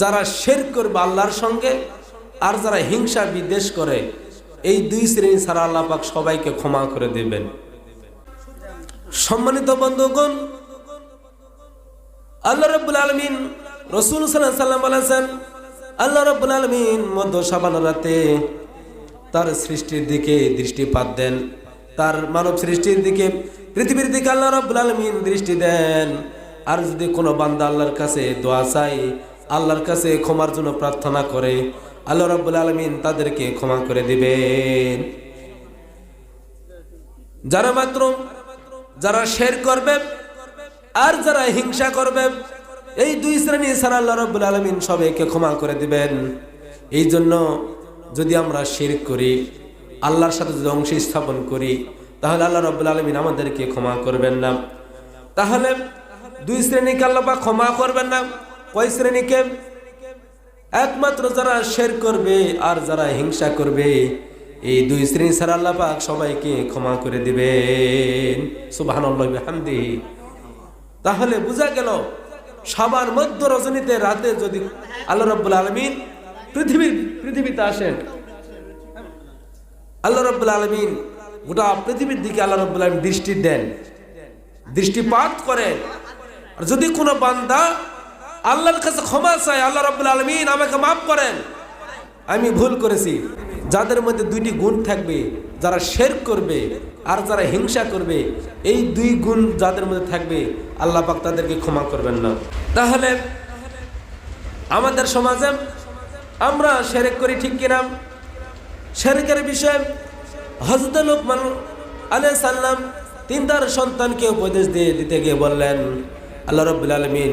যারা শের করবে আল্লাহর সঙ্গে আর যারা হিংসা বিদ্বেষ করে, এই দুই শ্রেণি ছাড়া আল্লাহ পাক সবাইকে ক্ষমা করে দেবেন। সম্মানিত বন্ধুগণ, আল্লাহ রব্বুল আলমিন রসুল সাল্লাম বলেছেন, আল্লাহ রব্বুল আলমিন মধ্য সাবান রাতে তার সৃষ্টির দিকে দৃষ্টিপাত দেন। তার মানব সৃষ্টির দিকে, পৃথিবীর দিকে আল্লাহ রব্বুল আলমিন দৃষ্টি দেন। আর যদি কোনো বান্দা আল্লাহর কাছে দোয়া চাই আল্লাহর কাছে ক্ষমার জন্য প্রার্থনা করে, আল্লাহ রব্বুল আলমিন তাদেরকে ক্ষমা করে দিবেন। যারা মাত্র, যারা শের করবে আর যারা হিংসা করবে, এই দুই শ্রেণি ছাড়া আল্লাহ রব্বুল আলমিন সবাইকে ক্ষমা করে দিবেন। এই জন্য যদি আমরা শের করি, আল্লাহর সাথে যদি অংশ স্থাপন করি, তাহলে আল্লাহ রব্বুল আলমিন আমাদেরকে ক্ষমা করবেন না। তাহলে দুই শ্রেণীকে আল্লাহ বা ক্ষমা করবেন না কয় শ্রেণীকে একমাত্র যারা শের করবে আর যারা হিংসা করবে, এই দুই শ্রেণি ছাড়া আল্লাহ পাক সবাইকে ক্ষমা করে দিবেন। সুবহানাল্লাহি তাহলে বোঝা গেল, সবার মধ্য রজনীতে রাতে যদি আল্লাহ রাব্বুল আলামিন পৃথিবীর পৃথিবীতে আসেন, আল্লাহ রাব্বুল আলামিন গোটা পৃথিবীর দিকে আল্লাহ রাব্বুল আলামিন দৃষ্টি দেন, দৃষ্টিপাত করেন। আর যদি কোনো বান্দা আল্লাহর কাছে ক্ষমা চাই, আল্লাহ রাব্বুল আলামিন আমাকে মাফ করেন। আমি ভুল করেছি। যাদের মধ্যে দুইটি গুণ থাকবে, যারা শের করবে আর যারা হিংসা করবে, এই দুই গুণ যাদের মধ্যে থাকবে, আল্লাহ পাক তাদেরকে ক্ষমা করবেন না। তাহলে আমাদের সমাজে আমরা শেরেক করি ঠিক কিনা? শেরেকের বিষয়ে হজরত লোকমান আলাই সাল্লাম তিন তার সন্তানকে উপদেশ দিয়ে দিতে গিয়ে বললেন, আল্লাহ রব্বুল আলমিন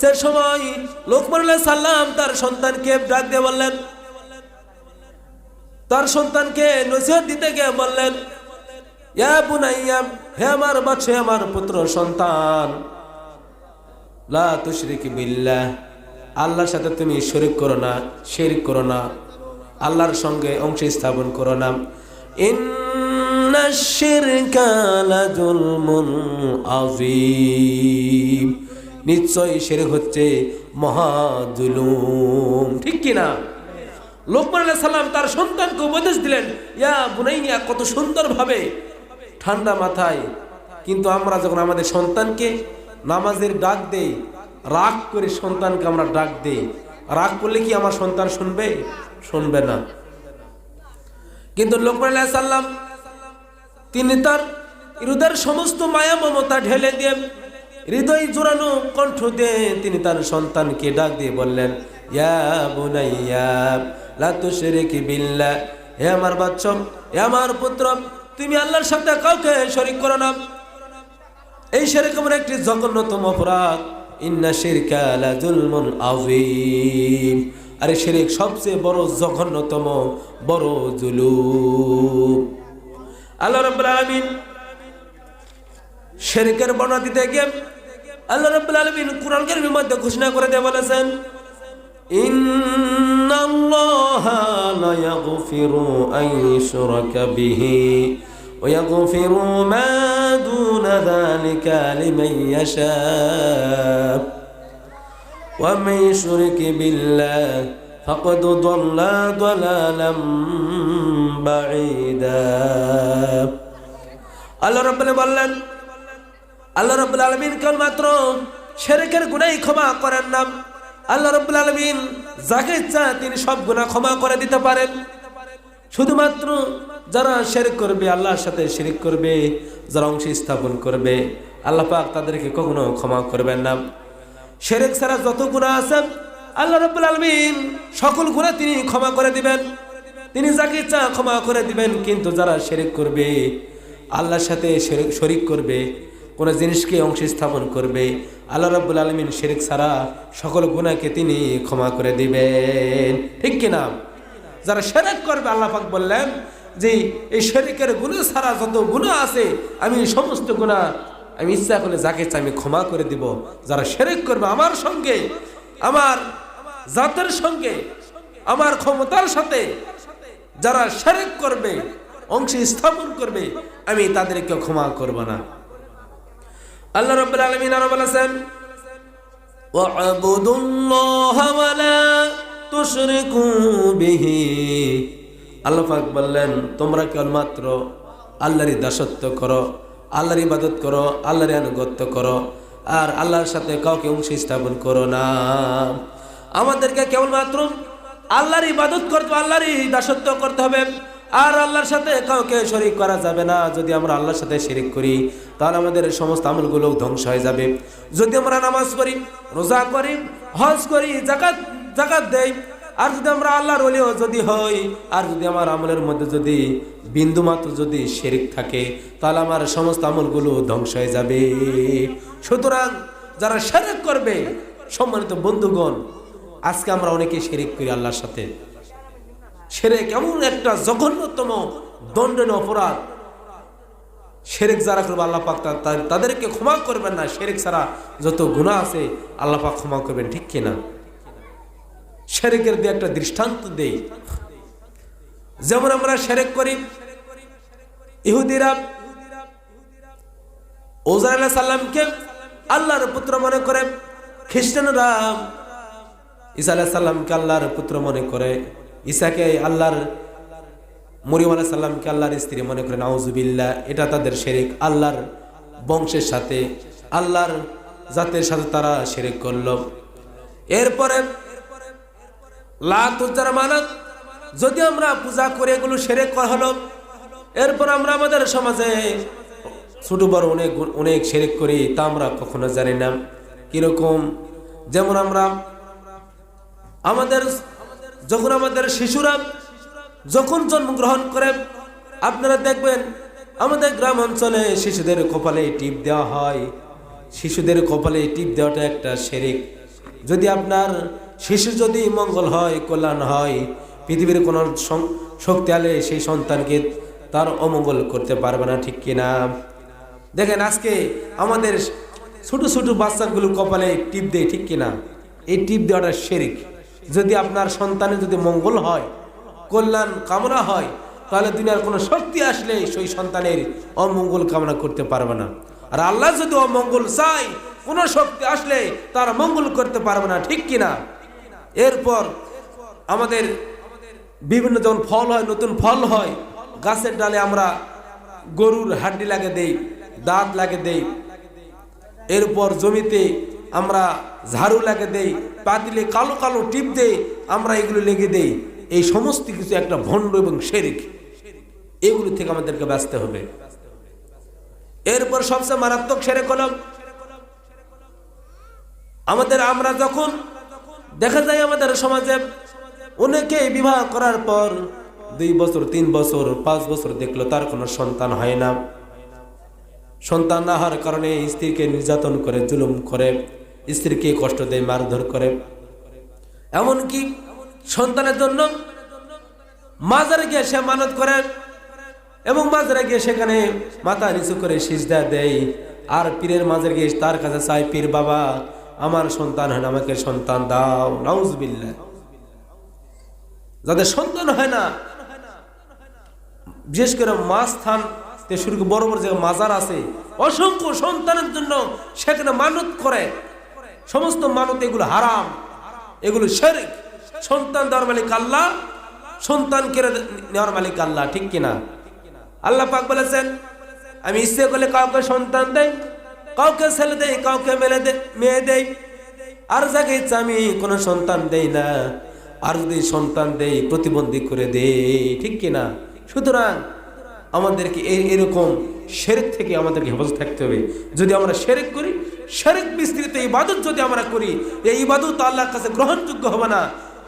সে সময় লোকমান সালাম তার সন্তানকে ডাক দিয়ে বললেন, তার সন্তানকে নসিহত দিতে গিয়ে বললেন পুত্র সন্তান, লা তুশরিক বিল্লাহ, আল্লাহর সাথে তুমি শরিক করো না, শিরক করো না, আল্লাহর সঙ্গে অংশ স্থাপন করো না। ইন্না শিরকা লাযুলমুন আযীম। নিশ্চয়ই শিরক হচ্ছে মহা জুলুম ঠিক কি না লোকমান আলাইহিস সালাম তার সন্তানকে উপদেশ দিলেন, ইয়া বুনাইয়া, কত সুন্দরভাবে ঠান্ডা মাথায়, কিন্তু আমরা যখন আমাদের সন্তানকে নামাজের ডাক দেই, রাগ করে সন্তানকে আমরা ডাক দেই, রাগ করলে কি আমার সন্তান শুনবে? শুনবে না। কিন্তু লোকমান আলাইহিস সাল্লাম তিনি তার হৃদয়ের সমস্ত মায়া মমতা ঢেলে দিয়ে হৃদয় জোরানো কণ্ঠ দিয়ে তিনি তার সন্তানকে ডাক দিয়ে বললেন, ইয়া বুনাইয়া, লা তুশরিকি বিল্লাহ, হে আমার হে আমার পুত্র, তুমি আল্লাহর কাউকে শরীক একটি জঘন্যতম ইন্না আরে শিরক সবচেয়ে বড় জঘন্যতম, বড় জুলুম। আল্লাহ রাব্বুল শিরকের বর্ণনা দিতে গিয়ে আল্লাহ রাব্বুল আলামিন কুরআন কারীমের মধ্যে ঘোষণা করে দিয়ে বলেছেন, ইন্নাল্লাহা লা ইয়াগফিরু আন ইউশরাকা বিহি ওয়া ইয়াগফিরু মা দুনা যালিকা লিমান ইয়াশা ওয়া মান ইউশরিক বিল্লাহ ফাকাদ দাল্লা দালালাম বাঈদা. আল্লাহ রাব্বুল বললেন আল্লাহ রব্বুল আলমিন কেবলমাত্র শেরেকের গুণাই ক্ষমা করেন না আল্লাহ রব্বুল আলমিন যাকে ইচ্ছা তিনি সব গুণা ক্ষমা করে দিতে পারেন। শুধুমাত্র যারা শেরেক করবে, আল্লাহর সাথে শিরিক করবে, যারা অংশ স্থাপন করবে, আল্লাহ পাক তাদেরকে কখনো ক্ষমা করবেন না। শেরেক ছাড়া যত গুণা আছে, আল্লাহ রব্বুল আলমিন সকল গুণা তিনি ক্ষমা করে দিবেন। তিনি যাকে ইচ্ছা ক্ষমা করে দিবেন, কিন্তু যারা শেরেক করবে, আল্লাহর সাথে শরিক করবে কোনো জিনিসকে অংশ স্থাপন করবে, আল্লাহ রাব্বুল আলমিন শেরিক ছাড়া সকল গুণাকে তিনি ক্ষমা করে দিবেন। ঠিক কিনা যারা সেরেক করবে, আল্লাহ পাক বললেন যে, এই শেরিকের গুণা ছাড়া যত গুণা আছে, আমি সমস্ত গুণা আমি ইচ্ছা করলে যাকে চাই আমি ক্ষমা করে দিব। যারা সেরেক করবে আমার সঙ্গে, আমার জাতের সঙ্গে, আমার ক্ষমতার সাথে, যারা সেরেক করবে অংশ স্থাপন করবে, আমি তাদেরকে ক্ষমা করব না। আল্লাহ রাব্বুল আলামিন আরো বলেছেন واعبدوا الله ولا تشركوا به আল্লাহ পাক বললেন তোমরা কেবলমাত্র আল্লাহরই দাসত্ব করো আল্লাহর ইবাদত করো আল্লাহর আনুগত্য করো আর আল্লাহর সাথে কাউকে অংশ স্থাপন করো না আমাদেরকে কেবলমাত্র আল্লাহর ইবাদত করতে হবে, আল্লাহরই দাসত্ব করতে হবে আর আল্লাহর সাথে কাউকে শরিক করা যাবে না। যদি আমরা আল্লাহর সাথে শিরিক করি, তাহলে আমাদের সমস্ত আমলগুলো ধ্বংস হয়ে যাবে। যদি আমরা নামাজ পড়ি, রোজা করি, হজ করি জাকাত জাকাত দেই, আর যদি আমরা আল্লাহর ওলিও যদি হই, আর যদি আমার আমলের মধ্যে যদি বিন্দু মাত্র যদি শিরিক থাকে, তাহলে আমার সমস্ত আমলগুলো ধ্বংস হয়ে যাবে। সুতরাং যারা শিরিক করবে, সম্মানিত বন্ধুগণ, আজকে আমরা অনেকে শিরিক করি আল্লাহর সাথে। সেরেক এমন একটা জঘন্যতম দণ্ডনীয় অপরাধ। সেরেক যারা করবে, আল্লাহ পাক তা- তা- তাদেরকে ক্ষমা করবেন না। সেরেক ছাড়া যত গুণা আছে, আল্লাহ পাক ক্ষমা করবেন, ঠিক কিনা সেরেকের দিয়ে একটা দৃষ্টান্ত দেই। যেমন আমরা সেরেক করি, ইহুদিরা ওজার আলাহ সাল্লামকে আল্লাহর পুত্র মনে করে, খ্রিস্টানরা ঈসা আলাহ সাল্লামকে আল্লাহর পুত্র মনে করে। ঈসাকে আল্লাহর মরিম আলাহ সাল্লামকে আল্লাহর স্ত্রী মনে করেন, নাউজুবিল্লাহ, এটা তাদের শেরিক। আল্লাহর বংশের সাথে, আল্লাহর জাতের সাথে তারা শেরিক করল। এরপরে মানত যদি আমরা পূজা করে এগুলো সেরে করা হলো, এরপর আমরা আমাদের সমাজে ছোট বড় অনেক অনেক সেরেক করি, তা আমরা কখনো জানি না। কীরকম? যেমন আমরা আমাদের যখন আমাদের শিশুরা যখন জন্মগ্রহণ করে, আপনারা দেখবেন আমাদের গ্রাম অঞ্চলে শিশুদের কপালে টিপ দেওয়া হয়। শিশুদের কপালে টিপ দেওয়াটা একটা শেরিক। যদি আপনার শিশু যদি মঙ্গল হয়, কল্যাণ হয়, পৃথিবীর কোনো শক্তি আলে সেই সন্তানকে তার অমঙ্গল করতে পারবে না, ঠিক কিনা? দেখেন আজকে আমাদের ছোট ছোট বাচ্চাগুলো কপালে টিপ দেয়, ঠিক কিনা? এই টিপ দেওয়াটা শেরিক। যদি আপনার সন্তানের যদি মঙ্গল হয়, কল্যাণ কামনা হয়, তাহলে দুনিয়ার কোনো শক্তি আসলে সেই সন্তানের অমঙ্গল কামনা করতে পারবে না। আর আল্লাহ যদি অমঙ্গল চাই কোনো শক্তি আসলে তার মঙ্গল করতে পারবে না, ঠিক কিনা এরপর আমাদের বিভিন্ন যখন ফল হয়, নতুন ফল হয়, গাছের ডালে আমরা গরুর হাড্ডি লাগে দেই, দাঁত লাগে দেই। এরপর জমিতে আমরা ঝাড়ু লাগে দেই পাতিলে কালো কালো টিপ দেই, আমরা এগুলো লেগে দেই। এই সমস্ত কিছু একটা ভণ্ড এবং শেরিক এগুলো থেকে আমাদেরকে বাঁচতে হবে। এরপর সবচেয়ে মারাত্মক সেরে কলম আমাদের আমরা যখন দেখা যায় আমাদের সমাজে অনেকে বিবাহ করার পর দুই বছর, তিন বছর, পাঁচ বছর দেখল তার কোনো সন্তান হয় না। সন্তান না হওয়ার কারণে স্ত্রীকে নির্যাতন করে, জুলুম করে। স্ত্রীকে কষ্ট দেয় মারধর করে। এমনকি সন্তানের জন্য মাজারে গিয়ে সে মানত করে এবং মাজারে গিয়ে সেখানে মাথা নিচু করে সিজদা দেয়। আর পীরের মাঝে গিয়ে তার কাছে চাই পীর বাবা আমার সন্তান হয় না, আমাকে সন্তান দাও। নাউজবিল্লা যাদের সন্তান হয় না বিশেষ করে মাছ স্থান শুরু বড় বড় যে মাজার আছে অসংখ্য সন্তানের জন্য সেখানে মানত করে। সমস্ত মানত এগুলো হারাম, এগুলো শেরিক। সন্তান দেওয়ার মালিক আল্লাহ, সন্তান কেড়ে নেওয়ার মালিক আল্লাহ, ঠিক কিনা? আল্লাহ পাক বলেছেন, আমি ইচ্ছে করলে কাউকে সন্তান দেই, কাউকে ছেলে দেই, কাউকে মেলে মেয়ে দেই। আর যাকে ইচ্ছা আমি কোনো সন্তান দেই না। আর যদি সন্তান দেই, প্রতিবন্ধী করে দেই, ঠিক কিনা? সুতরাং আমাদেরকে এরকম শেরেক থেকে আমাদেরকে হেফাজত থাকতে হবে। যদি আমরা শেরেক করি শরিক বিস্তৃত ইবাদত যদি আমরা করি, এই ইবাদত আল্লাহর কাছে গ্রহণযোগ্য হবে না।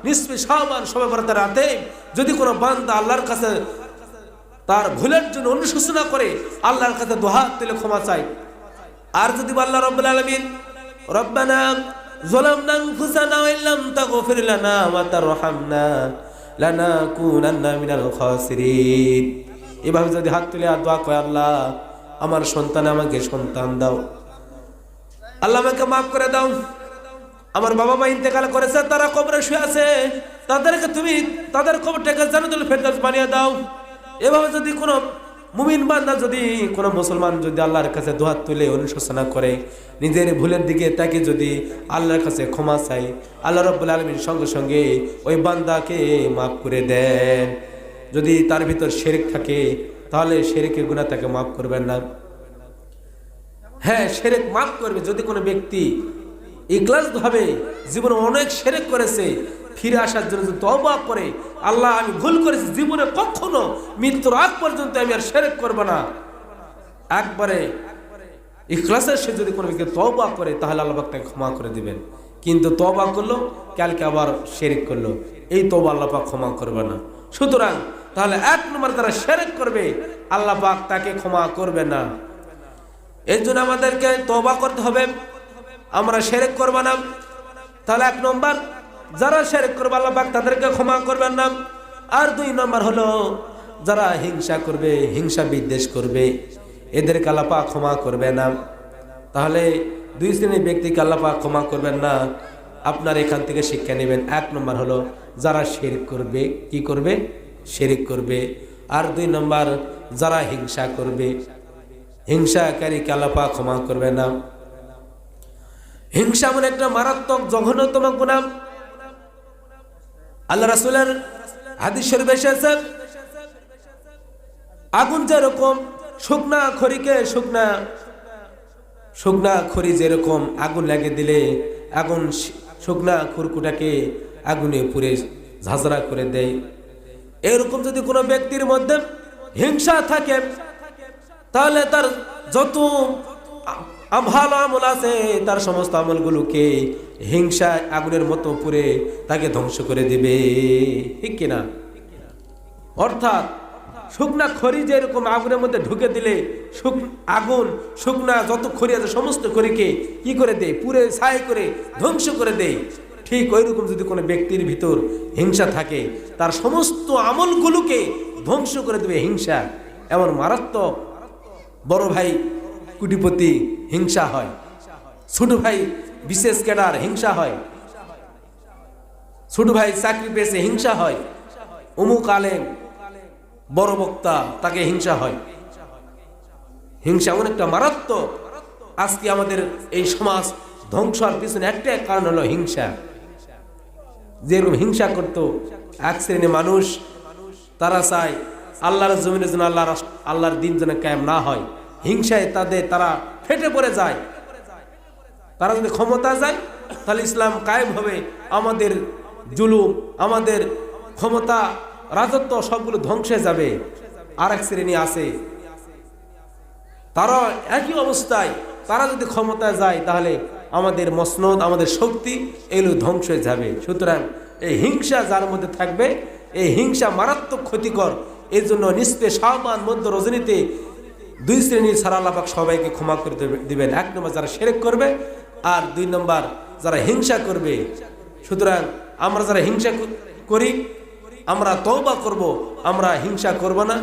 নিঃস্পে সাহবান সবে রাতে যদি কোনো বান্দা আল্লাহর কাছে তার ভুলের জন্য অনুশোচনা করে, আল্লাহর কাছে দোহাত তেলে ক্ষমা চাই আর যদি আল্লাহ রব্বুল আলমিন, রব্বানা জলাম নাং ফুসানা ইল্লাম তাগফির লানা ওয়া তারহামনা লানাকুনান্না মিনাল খাসিরিন। এভাবে যদি হাত তুলে আর দোয়া কয়, আল্লাহ, আমার সন্তান আমাকে সন্তান দাও। আল্লাহ আমাকে মাফ করে দাও। আমার বাবা মা ইন্তেকাল করেছে, তারা কবরে শুয়ে আছে। তাদেরকে তুমি তাদের কবরটাকে জান্নাতুল ফেরদাউস বানিয়ে দাও। এভাবে যদি কোনো মুমিন বান্দা যদি, কোনো মুসলমান যদি আল্লাহর কাছে দুহাত তুলে, অনুশোচনা করে, নিজের ভুলের দিকে তাকে যদি আল্লাহর কাছে ক্ষমা চাই আল্লাহ রব্বুল আলমীর সঙ্গে সঙ্গে ওই বান্দাকে মাফ করে দেন। যদি তার ভিতর শেরেক থাকে, তাহলে শেরেকের গুণা তাকে মাফ করবেন না। হ্যাঁ সেরেক মাফ করবে যদি কোনো ব্যক্তি ইকলাস ভাবে জীবনে অনেক সেরেক করেছে, ফিরে আসার জন্য যদি তবা করে, আল্লাহ, আমি ভুল করেছি, জীবনে কখনো মৃত্যুর আগ পর্যন্ত আমি আর সেরেক করব না। একবারে ইখলাসের সে যদি কোনো ব্যক্তি তবা করে, তাহলে আল্লাহ তাকে ক্ষমা করে দিবেন। কিন্তু তবা করল, কালকে আবার শেরেক করল। এই তবা আল্লাহ পাক ক্ষমা করবে না। সুতরাং তাহলে এক নম্বর তারা সেরেক করবে, আল্লাহ পাক তাকে ক্ষমা করবে না। এর জন্য আমাদেরকে তবা করতে হবে। আমরা সেরেক করব না। তাহলে এক নম্বর, যারা সেরেক করবে আল্লাহ তাদেরকে ক্ষমা করবেন না। আর দুই নম্বর হলো, যারা হিংসা করবে, হিংসা বিদ্বেষ করবে, এদেরকে আল্লাহ ক্ষমা করবে না। তাহলে দুই শ্রেণির ব্যক্তিকে আল্লাহ ক্ষমা করবেন না। আপনার এখান থেকে শিক্ষা নেবেন। এক নম্বর হলো, যারা শেরিক করবে, কি করবে? শেরিক করবে। আর দুই নম্বর, যারা হিংসা করবে হিংসাকারীকে আল্লাপা ক্ষমা করবে না। হিংসা এমন একটা মারাত্মক, জঘন্যতম গুণাম আল্লাহ রাসুলের হাদিস শরীফ আগুন যেরকম, শুকনা খড়িকে শুকনা শুকনা খড়ি যেরকম আগুন লাগিয়ে দিলে, আগুন শুকনা খুরকুটাকে আগুনে পুড়ে ঝাঁঝরা করে দেয়। এরকম যদি কোনো ব্যক্তির মধ্যে হিংসা থাকে তাহলে তার যত ভালো আমল আছে, তার সমস্ত আমলগুলোকে হিংসা, আগুনের মতো পুড়ে তাকে ধ্বংস করে দেবে। ঠিক কিনা? অর্থাৎ শুকনা খড়ি যেরকম আগুনের মধ্যে ঢুকে দিলে আগুন, শুকনা যত খড়ি আছে, সমস্ত খড়িকে কি করে দেয়? পুরে ছাই করে, ধ্বংস করে দেয়। ঠিক ওই রকম যদি কোনো ব্যক্তির ভিতর হিংসা থাকে, তার সমস্ত আমলগুলোকে ধ্বংস করে দেবে হিংসা। এমন মারাত্মক বড় ভাই কুটিপতি হিংসা হয়। ছোট ভাই বিশেষ ক্যাডার হিংসা হয়। ছোট ভাই চাকরি পেয়েছে হিংসা হয়। অমুক আলেম, বড় বক্তা, তাকে হিংসা হয়। হিংসা এমন একটা মারাত্মক। আজকে আমাদের এই সমাজ ধ্বংস পিছনে একটাই কারণ হলো হিংসা। যেরকম হিংসা করত এক শ্রেণির মানুষ, তারা চায় আল্লাহর জমিনের জন্য আল্লাহ আল্লাহর দিন যেন কায়েম না হয়। হিংসায় তাদের তারা ফেটে পড়ে যায়। তারা যদি ক্ষমতা যায়, তাহলে ইসলাম কায়েম হবে। আমাদের জুলুম, আমাদের ক্ষমতা, রাজত্ব সবগুলো ধ্বংসে যাবে। আর এক শ্রেণি আছে। তারা একই অবস্থায়, তারা যদি ক্ষমতায় যায়, তাহলে আমাদের মসনদ, আমাদের শক্তি এগুলো ধ্বংস হয়ে যাবে। সুতরাং এই হিংসা যার মধ্যে থাকবে, এই হিংসা মারাত্মক ক্ষতিকর। এই জন্য নিস্তে সাবান মধ্য রজনীতে দুই শ্রেণির সারা আল্লাপাক সবাইকে ক্ষমা করে দেবে- দিবেন। এক নম্বর যারা সেরেক করবে আর দুই নম্বর যারা হিংসা করবে। সুতরাং আমরা যারা হিংসা করি, আমরা তওবা করব, আমরা হিংসা করব না।